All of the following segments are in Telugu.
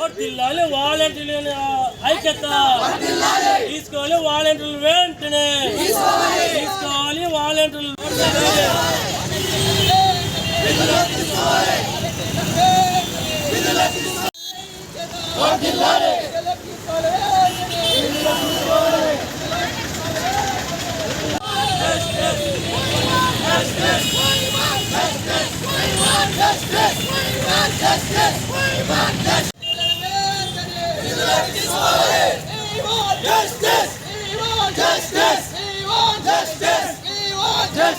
వర్ధిల్లాలి వాలంటీర్ల ఐక్యత. తీసుకోవాలి వాలంటీర్లు వెంటనే. తీసుకోవాలి వాలంటీర్లు వెంటనే.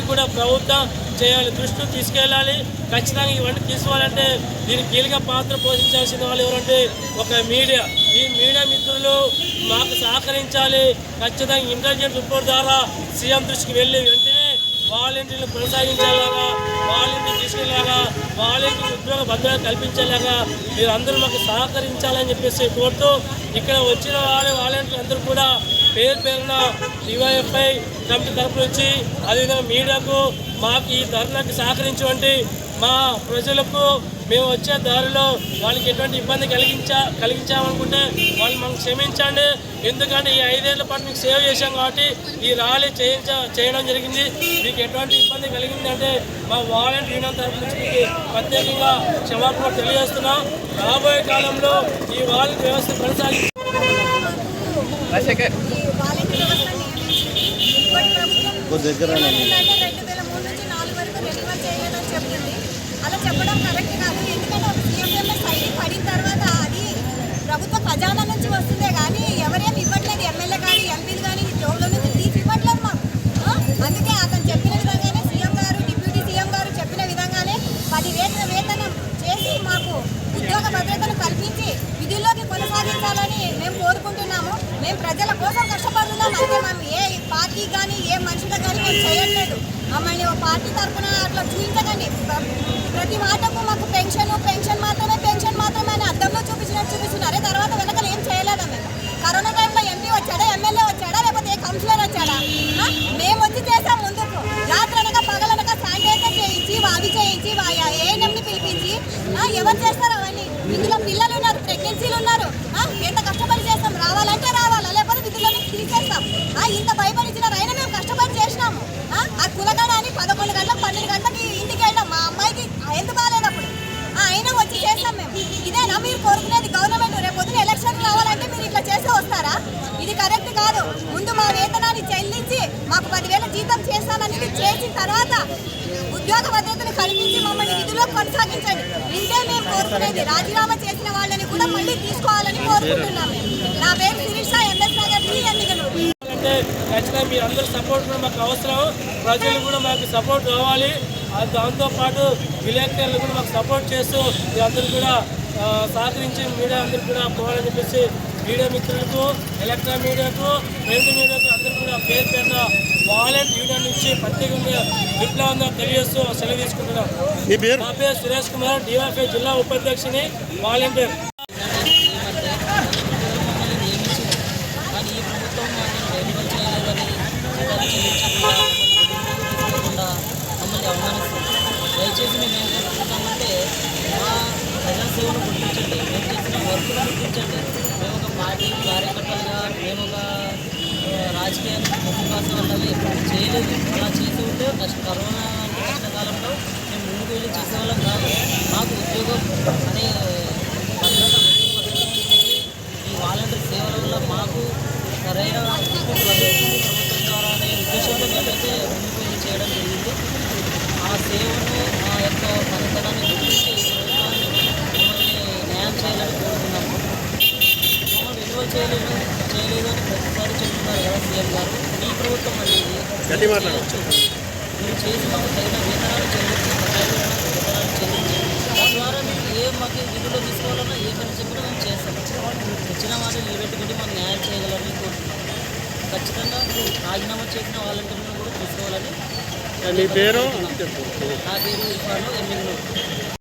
ఇవన్నీ కూడా ప్రభుత్వం చేయాలి. దృష్టి తీసుకెళ్ళాలి. ఖచ్చితంగా ఇవన్నీ తీసుకోవాలంటే దీనికి కీలక పాత్ర పోషించాల్సిన వాళ్ళు ఎవరంటే ఒక మీడియా. ఈ మీడియా మిత్రులు మాకు సహకరించాలి. ఖచ్చితంగా ఇంటెలిజెన్స్ రిపోర్ట్ ద్వారా సీఎం దృష్టికి వెళ్ళి వెంటనే వాలంటీర్లు కొనసాగించేలాగా వాలంటీర్లు తీసుకెళ్ళాగా వాలంటీర్ ఉద్యోగ భద్రత కల్పించేలాగా మీరు అందరూ మాకు సహకరించాలని చెప్పేసి కోరుతూ ఇక్కడ వచ్చిన వాళ్ళ వాలంటీర్లు అందరూ కూడా పేరు పేరున డివైఎఫ్ఐ కమిటీ తరపు నుంచి అదేవిధంగా మీడియాకు మాకు ఈ ధర్నాకి సహకరించినటువంటి మా ప్రజలకు మేము వచ్చే దారిలో వాళ్ళకి ఎటువంటి ఇబ్బంది కలిగించా కలిగించామనుకుంటే వాళ్ళు మాకు క్షమించండి. ఎందుకంటే ఈ ఐదేళ్ళ పాటు మీకు సేవ చేశాం కాబట్టి ఈ ర్యాలీ చేయించ చేయడం జరిగింది. మీకు ఎటువంటి ఇబ్బంది కలిగిందంటే మా వాలంటీర్ యూనియన్ తరపు నుంచి మీకు ప్రత్యేకంగా క్షమాపణ తెలియజేస్తున్నాం. రాబోయే కాలంలో ఈ వాలంటీర్ వ్యవస్థ కొనసాగి ఈ సీఎంఎంఎస్ ఐడి పడిన తర్వాత అది ప్రభుత్వ ఖజానా నుంచి వస్తుందే కానీ ఎవరేం ఇవ్వట్లేదు. ఎమ్మెల్యే కానీ ఎంపీలు కానీ జోబుల నుంచి తీసి ఇవ్వట్లేదు మాకు. అందుకే అతను చెప్పిన విధంగానే సీఎం గారు డిప్యూటీ సీఎం గారు చెప్పిన విధంగానే పది వేతన వేతనం చేసి మాకు ఉద్యోగ భద్రతను కల్పించి విధుల్లోకి కొనసాగించాలని మేము కోరుకుంటున్నాము. మేము ప్రజల కోసం కష్టపడుతున్నాం. అంటే మేము ఏ పార్టీ కానీ ఏ మనుషులకు కానీ మేము చేయట్లేదు. మమ్మల్ని ఓ పార్టీ తరఫున అట్లా చూపించకండి. ప్రతి మాటకు మాకు చేస్తారు కోరుకునేది రాజీనామా చేసిన వాళ్ళని కూడా మళ్ళీ తీసుకోవాలని కోరుకుంటున్నాం నా పేరు శిరీష ఎంఎస్ నగర్ ఎన్నికలు. అంటే ఖచ్చితంగా మీరు అందరూ సపోర్ట్ కూడా మాకు అవసరం. ప్రజలు కూడా మాకు సపోర్ట్ కావాలి. దాంతోపాటు విలేకరులు కూడా మాకు సపోర్ట్ చేస్తూ మీరందరూ కూడా సహకరించి మీడియా అందరూ కూడా పోవాలని చెప్పేసి మీడియా మిత్రులకు ఎలక్ట్రానిక్ మీడియాకు ప్రింట్ మీడియాకు అందరూ కూడా పేరు పేరున వాలెంట్ యూనియన్ నుంచి ప్రత్యేకంగా విప్లవంగా తెలియజేస్తూ సెలవు తీసుకుంటున్నాం. మీ పేరు? నా పేరు సురేష్ కుమార్ డిఎఫ్ఐ జిల్లా ఉపాధ్యక్షుని వాలంటీర్. కానీ ఈ ప్రభుత్వం మమ్మల్ని రెన్యువల్ చేయలేదని జీతాలు చెల్లించకుండా తీసుకోకుండా మమ్మల్ని అవమానిస్తుంది దయచేసి మేము ఏం కోరుకుంటున్నామంటే మా ప్రజాసేవను గుర్తించండి మేము చేసిన వర్క్ను గుర్తించండి మేము ఒక పార్టీ కార్యకర్తలుగా మేము ఒక ఆ, రాజకీయానికి ముఖ్య కోసం అన్నది ఎప్పుడు అలా చేసి ఉంటే ఫస్ట్ కరోనా లాంటి కష్టకాలంలో మేము ముందుకు వెళ్ళి చేసేవాళ్ళం కాదు. మాకు ఉద్యోగం అనే ఈ వాలంటీర్ సేవల వల్ల మాకు సరైన గుర్తింపు లభిస్తుంది ప్రభుత్వం ద్వారా అనే ఉద్దేశంతో మేమైతే ముందుకు వెళ్ళి చేయడం జరిగింది. ఆ సేవను మా యొక్క పనితనాన్ని గుర్తించి ప్రభుత్వాన్ని మమ్మల్ని న్యాయం చేయాలని కోరుతున్నాము. మమ్మల్ని విలువ చేయలేదు చేయలేదు అని ప్రతిసారి చెప్తున్నారు కదా సీఎం గారు. మీ ప్రభుత్వం గట్టి మాట్లాడు. చేయొచ్చు. మీరు చేసి మాకు తగిన వేతనాలు చెల్లించి బకాయిలు ఉన్న వేతనాలు చెల్లించి తద్వారా మీరు ఏ మాకు విధులు తీసుకోవాలన్నా ఏ పని చెప్పినా మేము చేస్తాం ఇచ్చిన మాట నిలబెట్టుకుంటే మాకు న్యాయం చేయగలని కోరుతున్నాం ఖచ్చితంగా రాజీనామా చేసిన వాలంటీర్లను కూడా తీసుకోవాలని నా పేరు ఇర్ఫాన్ ఎమ్మెల్యే